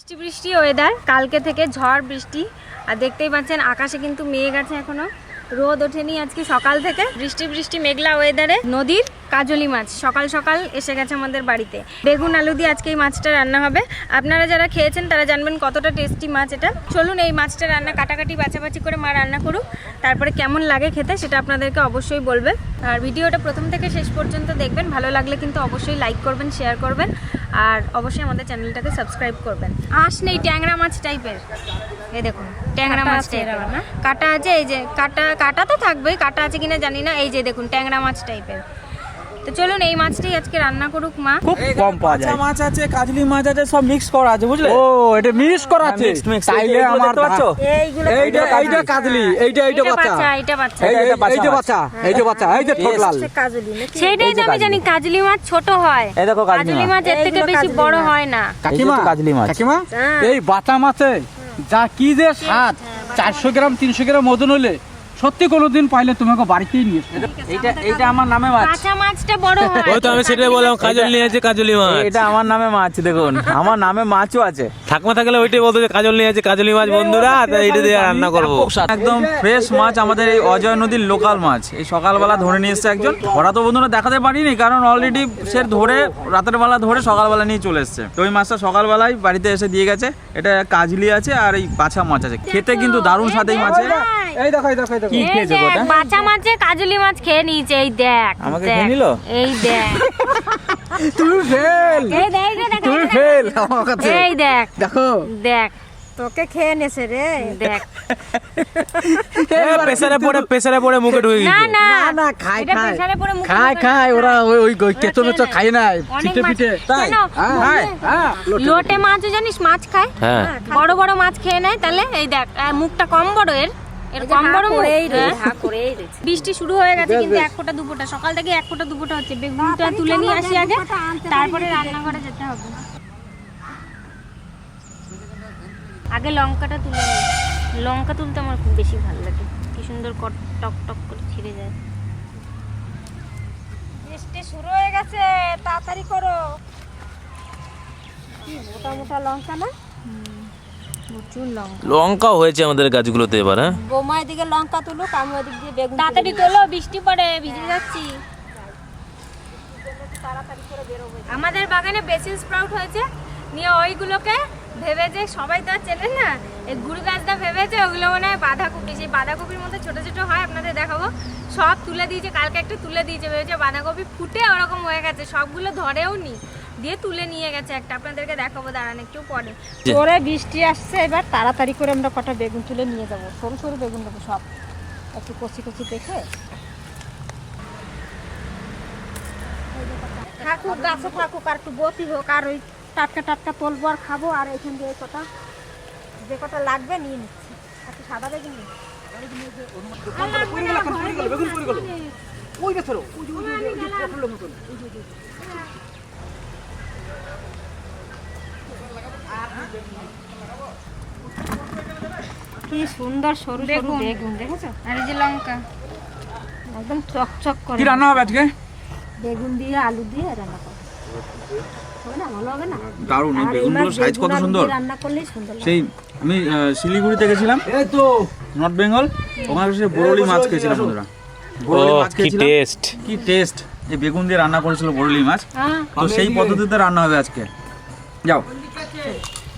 বৃষ্টি বৃষ্টি ওয়েদার কালকে থেকে ঝড় বৃষ্টি। আর দেখতেই পাচ্ছেন, আকাশে কিন্তু মেঘ আছে এখনও। রোদ ওঠেনি আজকে সকাল থেকে। বৃষ্টি বৃষ্টি মেঘলা ওয়েদারে নদীর কাজলি মাছ সকাল সকাল এসে গেছে আমাদের বাড়িতে। বেগুন, আলু দিয়ে আজকে এই মাছটা রান্না হবে। আপনারা যারা খেয়েছেন, তারা জানবেন কতটা টেস্টি মাছ এটা। চলুন, এই মাছটা রান্না কাটাকাটি, বাছাবাছি করে মা রান্না করুক। তারপরে কেমন লাগে খেতে, সেটা আপনাদেরকে অবশ্যই বলবে। আর ভিডিওটা প্রথম থেকে শেষ পর্যন্ত দেখবেন। ভালো লাগলে কিন্তু অবশ্যই লাইক করবেন শেয়ার করবেন। আর অবশ্যই আমাদের চ্যানেলটাকে সাবস্ক্রাইব করবেন। আঁশ নেই ট্যাংরা মাছ টাইপের এই দেখুন ট্যাংরা মাছ টাইপের না? কাটা আছে এই যে কাটা কাটা তো থাকবেই কাটা আছে কিনা জানি না এই যে দেখুন ট্যাংরা মাছ টাইপের তো চলুন এই মাছটাই আজকে রান্না করুক মা। খুব কম পাওয়া যায়। মাছ আছে কাজলি মাছ আছে সব মিক্স করা আছে বুঝলে? ও এটা মিক্স করা আছে। mixed, mixed। তাইলে আমার এইটা এইটা কাজলি এইটা এইটা এটা বাচ্চা। বাচ্চা এটা বাচ্চা। এইটা বাচ্চা। বাচ্চা। এই যে বাচ্চা এই যে ঠোঁট লাল। সেটাই তো যে আমি জানি কাজলি মাছ ছোট হয়। এই দেখো কাজলি। মাছ। এর থেকে বেশি বড় হয় না। কাকিমা কাজলি মাছ। কাকিমা হ্যাঁ। এই বাটা মাছে যা কি যে স্বাদ। চারশো গ্রাম তিনশো গ্রাম ওজন হলে সত্যি কোনোদিন পাইলে তোমাকে বাড়িতেই নিয়ে এসো। এইটা এইটা আমার নামে মাছ। কাঁচা মাছটা বড় হয়। ওই তো আমি সেটাই বললাম কাজল নিয়ে আছে কাজলি মাছ। এটা আমার নামে মাছ দেখুন। আমার নামে মাছও আছে। ঠাকমা থাকলে ওইটাই বলতো যে কাজল নিয়ে আছে কাজলি মাছ বন্ধুরা তাই এটা দিয়ে রান্না করব। একদম ফ্রেশ মাছ আমাদের এই অজয় নদীর লোকাল মাছ। এই সকালবেলা ধরে নিয়ে এসছে একজন। ওরা তো বন্ধুরা দেখাতে পারিনি কারণ অলরেডি সে ধরে রাতের বেলা ধরে সকালবেলা নিয়ে চলে এসছে। তো ওই মাছটা সকালবেলায় বাড়িতে এসে দিয়ে গেছে। এটা কাজলি আছে আর এই বাছা মাছ আছে। খেতে কিন্তু দারুণ স্বাদ এই মাছে। এই দেখো এই দেখো এই দেখো। কি খেয়েছে মাছে কাজলি মাছ খেয়ে নিয়েছে এই দেখ আমাকে খেয়ে নিলো? এই দেখ। তুই ফেল। এই দেখ ফেল আমার কাছে। এই দেখ দেখো। দেখ। তোকে খেয়ে নেছে রে। দেখ। প্রেসারে পড়ে প্রেসারে পড়ে মুখে ঢুকে না না। না ওরা ওই ওই ওই কেঁচো খাই না। অনেক পিঠে মাছ- তাই? হ্যাঁ, লোটে মাছও জানিস মাছ খায়? হ্যাঁ। বড় বড় মাছ খেয়ে নেয় তাহলে এই দেখ মুখটা কম বড় এর। এর কম বড় মুখ হ্যাঁ। বৃষ্টি শুরু হয়ে গেছে কিন্তু এক ফোঁটা দু ফোঁটা সকাল থেকে এক ফোঁটা দু ফোঁটা হচ্ছে। বেগুনটা তুলে নিয়ে আসি আগে তারপরে রান্নাঘরে যেতে হবে। আগে লঙ্কাটা তুলে নিই। লঙ্কা তুলতে আমার খুব বেশি ভালো লাগে। কি সুন্দর টক টক করে ছিঁড়ে যায়। বৃষ্টি শুরু হয়ে গেছে তাড়াতাড়ি করো। মোটা মোটা লঙ্কা না? প্রচুর লঙ্কা। লঙ্কা হয়েছে আমাদের গাছগুলোতে এবার হ্যাঁ? বোমা এদিকে লঙ্কা তুলুক আমি ওদিক দিয়ে বেগুন তাড়াতাড়ি তোলো বৃষ্টি পড়ে ভিজে যাচ্ছি। আমাদের বাগানে বেসিল স্প্রাউট হয়েছে। নিয়ে ওইগুলোকে ভেবে যে সবাই তো আর চেনে না এই গুড় গাছটা ভেবেছে ওগুলো মনে হয় বাঁধাকপি সেই বাঁধাকপির মধ্যে ছোট ছোট হয় আপনাদের দেখাবো। সব তুলে দিয়েছে কালকে একটা তুলে দিয়েছে ভেবেছে বাঁধাকপি ফুটে ওরকম হয়ে গেছে সবগুলো ধরেও নি দিয়ে তুলে নিয়ে গেছে একটা আপনাদেরকে দেখাবো দাঁড়ান একটু পরে জোরে বৃষ্টি আসছে এবার তাড়াতাড়ি করে আমরা কটা বেগুন তুলে নিয়ে যাব সরু সরু বেগুন দেবো সব একটু কচি কচি দেখে থাকুক গাছে থাকুক আর একটু বতি হোক আর ওই টাটকা টাটকা তুলবো আর খাব আর এখান দিয়ে কটা যে কটা লাগবে নিয়ে নিচ্ছি একটু সাদা বেগুন নিই। কি সুন্দর সরু সরু বেগুন। দেখেছ? আর এই যে লঙ্কা। একদম চকচক করে। কি রান্না হবে আজকে? বেগুন দিয়ে আলু দিয়ে রান্না করো হবে না? ভালো হবে না? দারুণ এই বেগুনগুলো সাইজ কত সুন্দর? রান্না সুন্দর সেই আমি শিলিগুড়িতে গেছিলাম। এই তো। নর্থ বেঙ্গল। ওখানে সে বরলি মাছ খেয়েছিলাম বন্ধুরা। মাছ কি টেস্ট কি টেস্ট এই বেগুন দিয়ে রান্না করেছিল বরলি মাছ। হ্যাঁ। তো সেই পদ্ধতিতে রান্না হবে আজকে। যাও।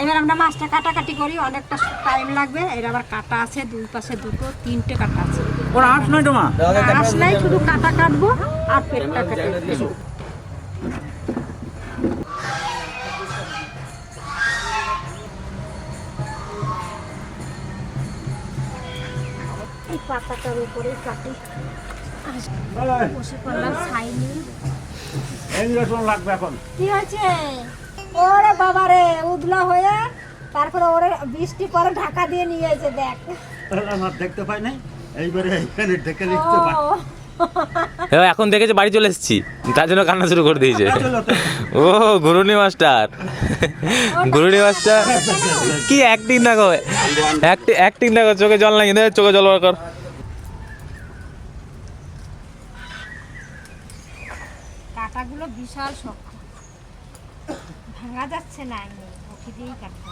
এবার আমরা মাছটা কাটাকাটি করি অনেকটা টাইম লাগবে। এর আবার কাটা আছে দুই পাশে দুটো তিনটে কাটা আছে। ওরা আট নয় তোমা নাই শুধু কাটা কাটবো আর পেটটা কেটে এই পাতাটার উপরে কাটি। বসে পড়লাম ছাই নিয়ে। লাগবে এখন। কি হয়েছে? ওরে বাবা রে উদলা হয়ে তারপরে ওরে বৃষ্টি পরে ঢাকা দিয়ে নিয়ে এসে দেখ। আমার দেখতে পাই নাই? এইবারে এইখানে দেখে ও, এখন দেখেছে বাড়ি চলে এসেছি। তার জন্য কান্না শুরু করে দিয়েছে। ও গুরুনি মাস্টার। গুরুনি মাস্টার। কি অ্যাক্টিং না গো? অ্যাক্টিং না গো চোখে জল লাগে চোখে জল বার কর। কাটাগুলো বিশাল শক্ত। ভাঙা যাচ্ছে না এমনি বটি দিয়েই কাটতে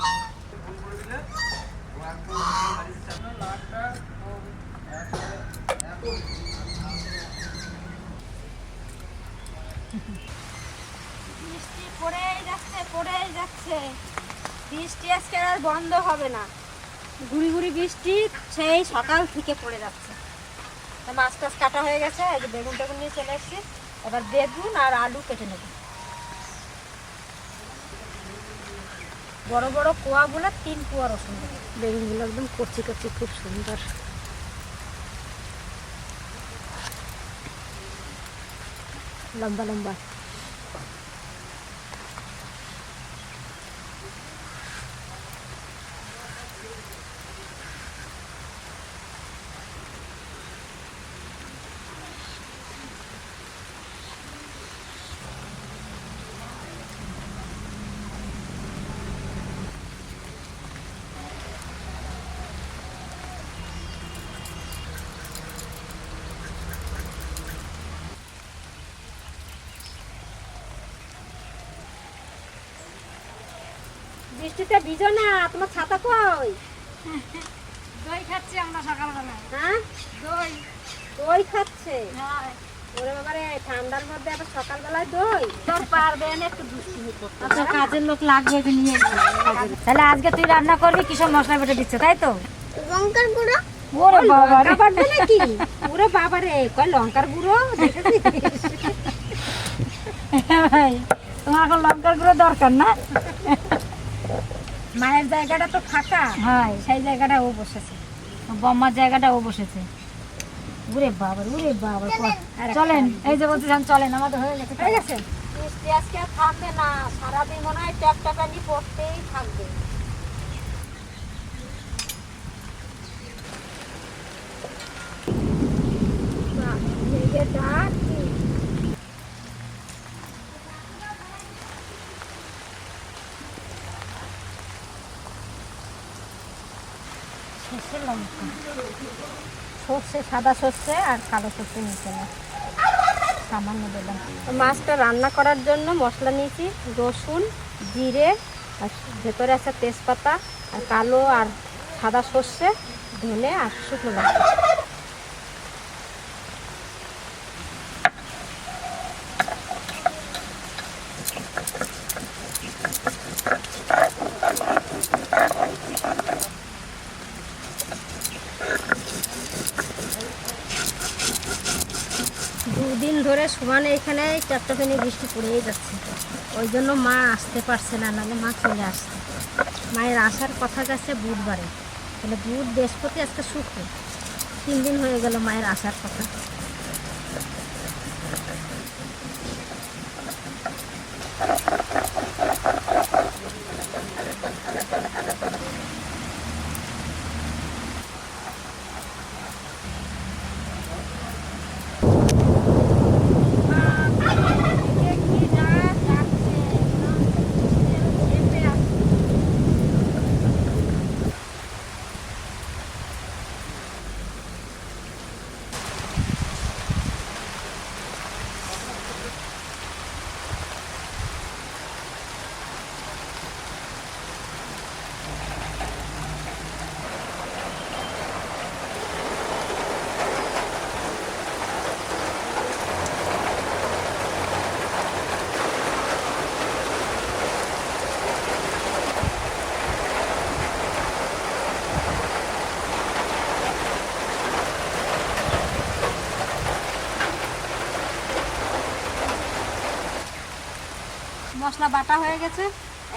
বৃষ্টি পড়েই যাচ্ছে পড়েই যাচ্ছে। বৃষ্টি আজকে আর বন্ধ হবে না। গুড়ি গুড়ি বৃষ্টি সেই সকাল থেকে পড়ে যাচ্ছে। মাছ টাছ কাটা হয়ে গেছে বেগুন টেগুন নিয়ে চলে এসেছি। এবার বেগুন আর আলু কেটে নেব। বড় বড় কোয়াগুলো তিন কোয়া রসুন দেবো বেগুনগুলো একদম কচি কচি, খুব সুন্দর। লম্বা লম্বা। বৃষ্টিতে ভিজো না তোমার ছাতা কই? দই খাচ্ছি আমরা সকালবেলা। হ্যাঁ? দই। দই খাচ্ছে? হ্যাঁ। ওরে বাবারে ঠান্ডার মধ্যে আবার সকালবেলায় দই? তোর পারবে না একটু দুষ্টুমি করতে আচ্ছা কাজের লোক লাগবে ওকে নিয়ে তাহলে আজকে তুই রান্না করবি কিসব মশলা বেটে দিচ্ছে তাই তো? লঙ্কার গুঁড়ো। ওরে বাবা রে। ওরে বাবারে কয় লঙ্কার গুঁড়ো? দেখেছিস? ভাই তোমার এখন লঙ্কার গুঁড়ো দরকার না? মায়ের জায়গাটা তো ফাঁকা। হয়। সেই জায়গাটা ও বসেছে। বম্মার জায়গাটা ও বসেছে। উরে বাবার উরে বাবার চলেন। এই যে বলছিলাম চলেন আমাদের হয়ে গেছে। হয়ে গেছে। বৃষ্টি আজকে থামবে না। সারাদিন মনে হয় ট্যাপ নিয়ে পড়তেই থাকবে বাহ, এই যে ডাক কি? সর্ষে লঙ্কা সর্ষে, সাদা সর্ষে আর কালো সর্ষে নিচে সামান্য দিলাম মাছটা রান্না করার জন্য মশলা নিয়েছি, রসুন, জিরে, আর ভেতরে আছে তেজপাতা, আর কালো আর সাদা সর্ষে, ধনে আর শুকনো লঙ্কা। দুদিন এখানে চারটা ফেনে বৃষ্টি পড়েই যাচ্ছে। ওই জন্য মা আসতে পারছে না, নাহলে মা চলে আসছে মায়ের আসার কথা গেছে বুধবারে। তাহলে বুধ বৃহস্পতি আজকে শুক্র। তিন দিন হয়ে গেল মায়ের আসার কথা। মশলা বাটা হয়ে গেছে।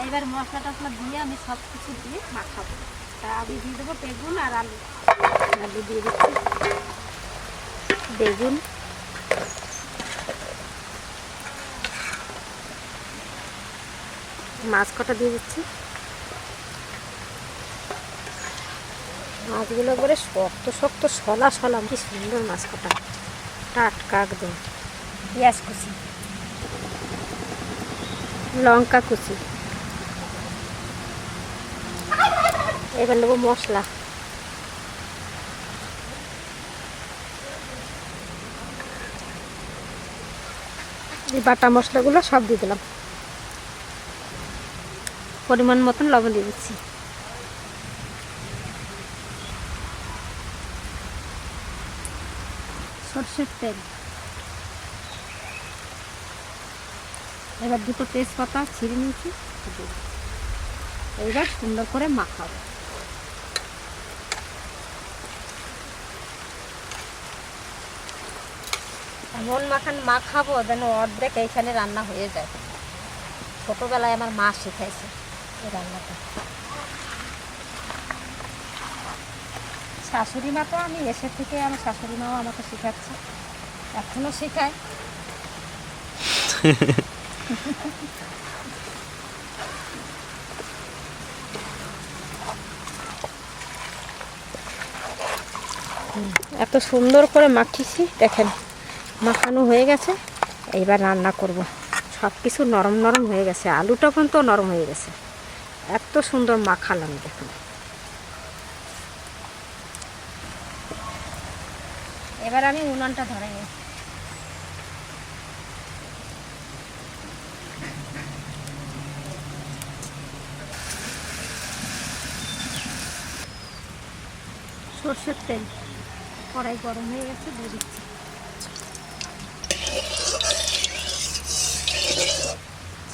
এইবার মশলা টশলা দিয়ে আমি সব কিছু দিয়ে মাখাবো। তা আমি দিয়ে দেবো বেগুন আর আলু। আলু দিয়ে দিচ্ছি। বেগুন। মাছ কটা দিয়ে দিচ্ছি? মাছগুলো করে শক্ত শক্ত সলা সলা কি সুন্দর মাছ কটা। টাটকা একদম। পেঁয়াজ কুচি। লঙ্কা কুচি। এবার নেব মশলা। এই বাটা মশলাগুলো সব দিয়ে দিলাম। পরিমাণ মতন লবণ দিয়ে দিচ্ছি। সর্ষের তেল। এবার দুটো তেজপাতা ছিঁড়ে নিয়েছি। এইবার সুন্দর করে মাখাবো। এমন মাখান মাখাবো যেন অর্ধেক এইখানে রান্না হয়ে যায়। ছোটোবেলায় আমার মা শিখাইছে এই রান্নাটা। শাশুড়ি মা তো আমি এসে থেকে আমার শাশুড়ি মাও আমাকে শেখাচ্ছে। এখনও শেখায়। এত সুন্দর করে মাখিয়েছি, দেখেন, মাখানো হয়ে গেছে। এইবার রান্না করব। সব কিছু নরম নরম হয়ে গেছে আলুটা কিন্তু নরম হয়ে গেছে। এত সুন্দর মাখালাম, দেখুন। এবার আমি উনানটা ধরে নিই। সর্ষের তেল। কড়াই গরম হয়ে গেছে, দিয়ে দিচ্ছি।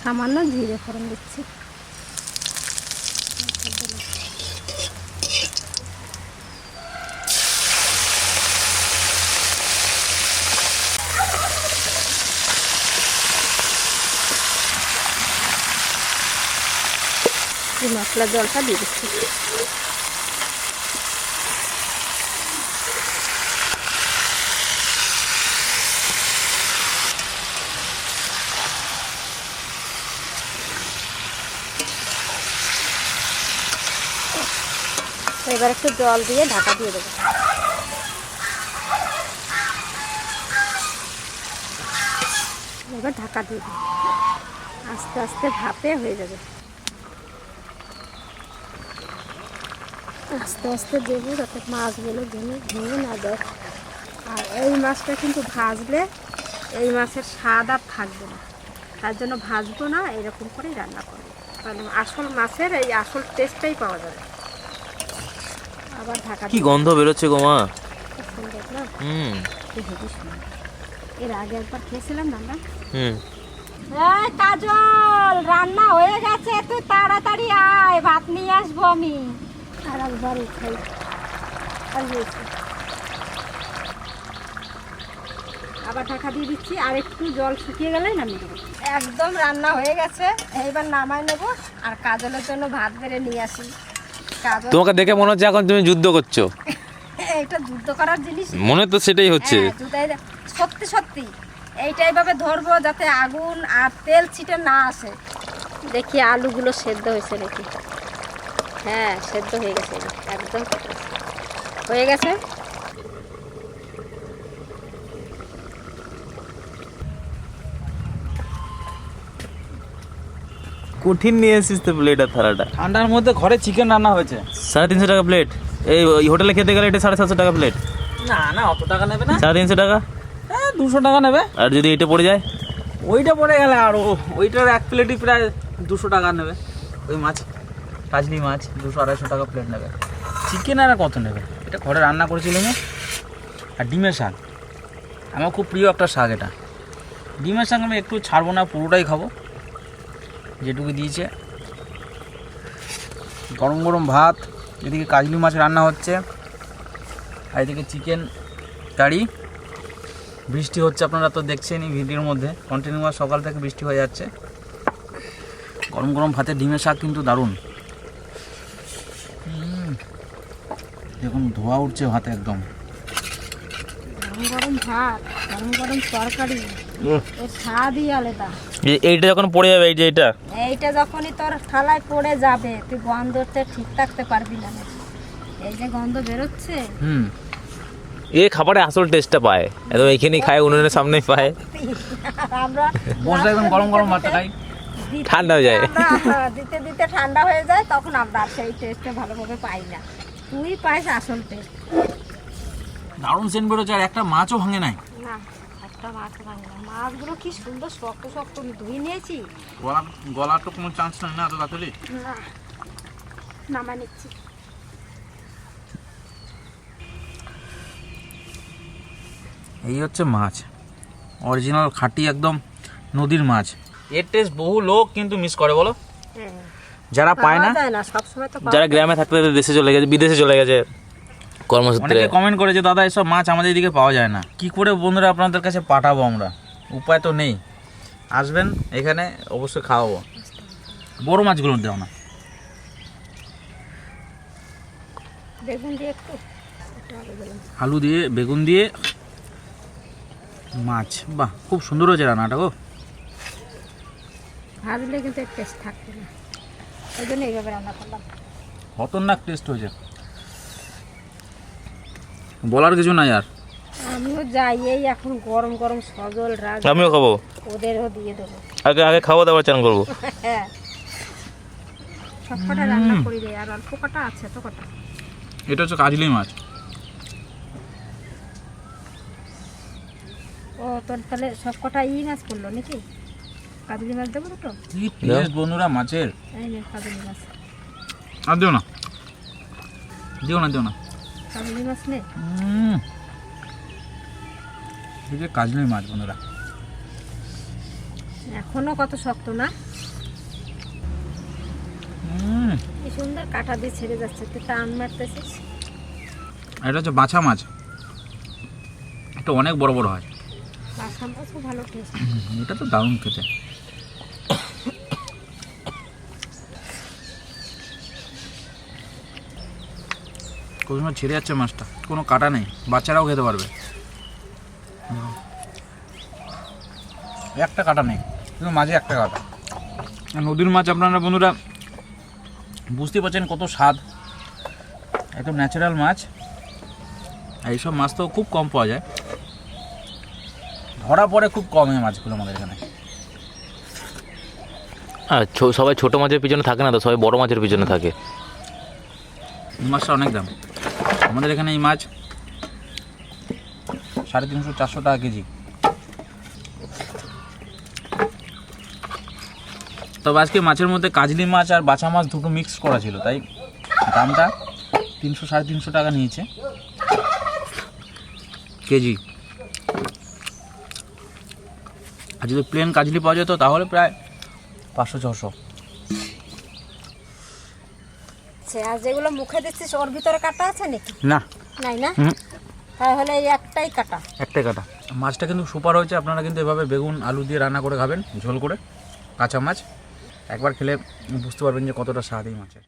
সামান্য জিরে ফোড়ন দিচ্ছি। এই মশলার জলটা দিয়ে দিচ্ছি। এবার একটু জল দিয়ে ঢাকা দিয়ে দেবো। এবার ঢাকা দিয়ে দেবো। আস্তে আস্তে ভাপে হয়ে যাবে। আস্তে আস্তে দেবো যাতে মাছগুলো ভেঙে ভেঙে না দেয় আর এই মাছটা কিন্তু ভাজলে এই মাছের স্বাদ আর থাকবে না। তার জন্য ভাজবো না, এরকম করেই রান্না করব। তাহলে আসল মাছের এই আসল টেস্টটাই পাওয়া যাবে। আবার ঢাকা কি গন্ধ বেরোচ্ছে গো মা। হুম। এর আগে একবার খেয়েছিলাম না আমরা? হুম। এই কাজল রান্না হয়ে গেছে তুই তাড়াতাড়ি আয় ভাত নিয়ে আসব আমি। আর একবার খাই আর হয়েছে। আবার ঢাকা দিয়ে দিচ্ছি আর একটু জল শুকিয়ে গেলেই নামিয়ে দেবো। একদম রান্না হয়ে গেছে এইবার নামাই নেব আর কাজলের জন্য ভাত বেড়ে নিয়ে আসি। তোমাকে দেখে মনে হচ্ছে এখন তুমি যুদ্ধ করছ। এটা যুদ্ধ করার জিনিস মনে তো সেটাই হচ্ছে। হ্যাঁ, দে- সত্যি সত্যি। এইটা এইভাবে ধরবো যাতে আগুন আর তেল ছিটে না আসে। দেখি আলুগুলো সেদ্ধ হয়েছে নাকি? হ্যাঁ সেদ্ধ হয়ে গেছে। একদম হয়ে গেছে। কঠিন নিয়ে এসেছিস তো প্লেট আর থালাটা। ঠান্ডার মধ্যে ঘরে চিকেন রান্না হয়েছে। সাড়ে তিনশো টাকা প্লেট এই ওই হোটেলে খেতে গেলে এটা সাড়ে সাতশো টাকা প্লেট না না অত টাকা নেবে না। সাড়ে তিনশো টাকা? হ্যাঁ দুশো টাকা নেবে। আর যদি এটা পড়ে যায়? ওইটা পড়ে গেলে আর ওইটার এক প্লেটই প্রায় দুশো টাকা নেবে। ওই মাছ কাজলি মাছ দুশো আড়াইশো টাকা প্লেট নেবে। চিকেন আর কত নেবে? এটা ঘরে রান্না করেছিলাম আর ডিমের শাক। আমার খুব প্রিয় একটা শাক এটা। ডিমের শাক আমি একটু ছাড়বো না পুরোটাই খাব। যেটুকু দিয়েছে। গরম গরম ভাত এদিকে কাজলি মাছ রান্না হচ্ছে আর এদিকে চিকেন কারি বৃষ্টি হচ্ছে আপনারা তো দেখছেনই ভিডিওর মধ্যে কন্টিনিউয়াস সকাল থেকে বৃষ্টি হয়ে যাচ্ছে। গরম গরম ভাতে ডিমের শাক কিন্তু দারুণ। দেখুন ধোয়া উঠছে ভাতে একদম। গরম গরম ভাত গরম গরম তরকারি এর স্বাদই আলাদা। এইটা যখন পড়ে যাবে এই যে এটা এইটা যখনই তোর থালায় পড়ে যাবে তুই গন্ধতে ঠিক থাকতে পারবি না। এই যে গন্ধ বেরোচ্ছে। হুম। এ খাবারে আসল টেস্টটা পায়। একদম এখানেই খায় উনুনের সামনেই পায়। আমরা বসে একদম গরম গরম ভাতটা খাই। ঠান্ডা হয়ে যায়। দিতে দিতে ঠান্ডা হয়ে যায় তখন আমরা সেই টেস্টটা ভালোভাবে পাই না। তুই পাইস আসল টেস্ট দারুণ সেন্ট বেরোচ্ছে আর একটা মাছও ভাঙে নাই। না। একটা মাছ ভাঙে মাছগুলো কি সুন্দর শক্ত শক্ত ধুয়ে নিয়েছি। গলা গলার তো কোনো চান্স নাই না তাড়াতাড়ি না নামা নিচ্ছি। এই হচ্ছে মাছ। অরিজিনাল খাঁটি একদম নদীর মাছ। এর টেস্ট বহু লোক কিন্তু মিস করে বলো? যারা পায় না তো যারা গ্রামে থাকতে থাকতে দেশে চলে গেছে বিদেশে চলে গেছে কর্মসূত্রে। অনেকে কমেন্ট করে যে দাদা এসব মাছ আমাদের এদিকে পাওয়া যায় না। কি করে বন্ধুরা আপনাদের কাছে পাঠাবো আমরা? উপায় তো নেই। আসবেন এখানে অবশ্যই খাওয়াবো। বড় মাছগুলো দেও না। বেগুন দিয়ে একটু। একটু আলু দিয়ে বেগুন দিয়ে। মাছ বাহ খুব সুন্দর হয়েছে রান্নাটা গো। ভাজলে কিন্তু টেস্ট থাকবে না। ওই জন্য এইভাবে রান্না করলাম। খতরনাক টেস্ট হয়েছে। বলার কিছু নাই আর। আমিও যাই এই এখন গরম গরম সজল রাগ আমিও খাব। ওদেরও দিয়ে দেবো। আগে আগে খাব তারপর চান করব। হ্যাঁ। সব রান্না করি রে আর অল্প কটা আছে তো কটা? এটা হচ্ছে কাজলি মাছ। ও তোর তাহলে সব কটা ই মাছ করল নাকি? কাজলি মাছ দেবো দুটো? কি টেস্ট বন্ধুরা মাছের। এই নে কাজলি মাছ। আর দিও না। দিও না দিও না। কাজলি মাছ নে উম। এই যে কাজলি মাছ বন্ধুরা। এখনও কত শক্ত না। কি সুন্দর কাটা দিয়ে ছেড়ে যাচ্ছে তুই টান মারতেছিস। এটা হচ্ছে বাছা মাছ। এটা অনেক বড় বড় হয়। মাছও ভালো টেস্ট। এটা তো দারুণ খেতে। কোথাও ছেড়ে যাচ্ছে মাছটা। কোনো কাটা নেই বাচ্চারাও খেতে পারবে। একটা কাটা নেই কিন্তু মাঝে একটা কাটা। নদীর মাছ আপনারা বন্ধুরা বুঝতে পারছেন কত স্বাদ। একদম ন্যাচারাল মাছ। এইসব মাছ তো খুব কম পাওয়া যায়। ধরা পড়ে খুব কম এই মাছগুলো আমাদের এখানে। আর সবাই ছোট মাছের পিছনে থাকে না তো? সবাই বড় মাছের পিছনে থাকে। মাছটা অনেক দাম। আমাদের এখানে এই মাছ সাড়ে তিনশো, চারশো টাকা কেজি। তবে আজকে মাছের মধ্যে কাজলি মাছ আর বাছা মাছ দুটো মিক্স করা ছিল, তাই দামটা তিনশো, সাড়ে তিনশো টাকা নিয়েছে। কেজি। আর যদি প্লেন কাজলি পাওয়া যেত, তাহলে প্রায় পাঁচশো, ছশো। আচ্ছা আর যেগুলো মুখে দিচ্ছিস ওর ভিতরে কাটা আছে নাকি? না। নাই না। তাহলে এই একটাই কাটা। একটাই কাটা। মাছটা কিন্তু সুপার হয়েছে আপনারা কিন্তু এভাবে বেগুন আলু দিয়ে রান্না করে খাবেন ঝোল করে কাঁচা মাছ একবার খেলে বুঝতে পারবেন যে কতটা স্বাদ এই মাছের।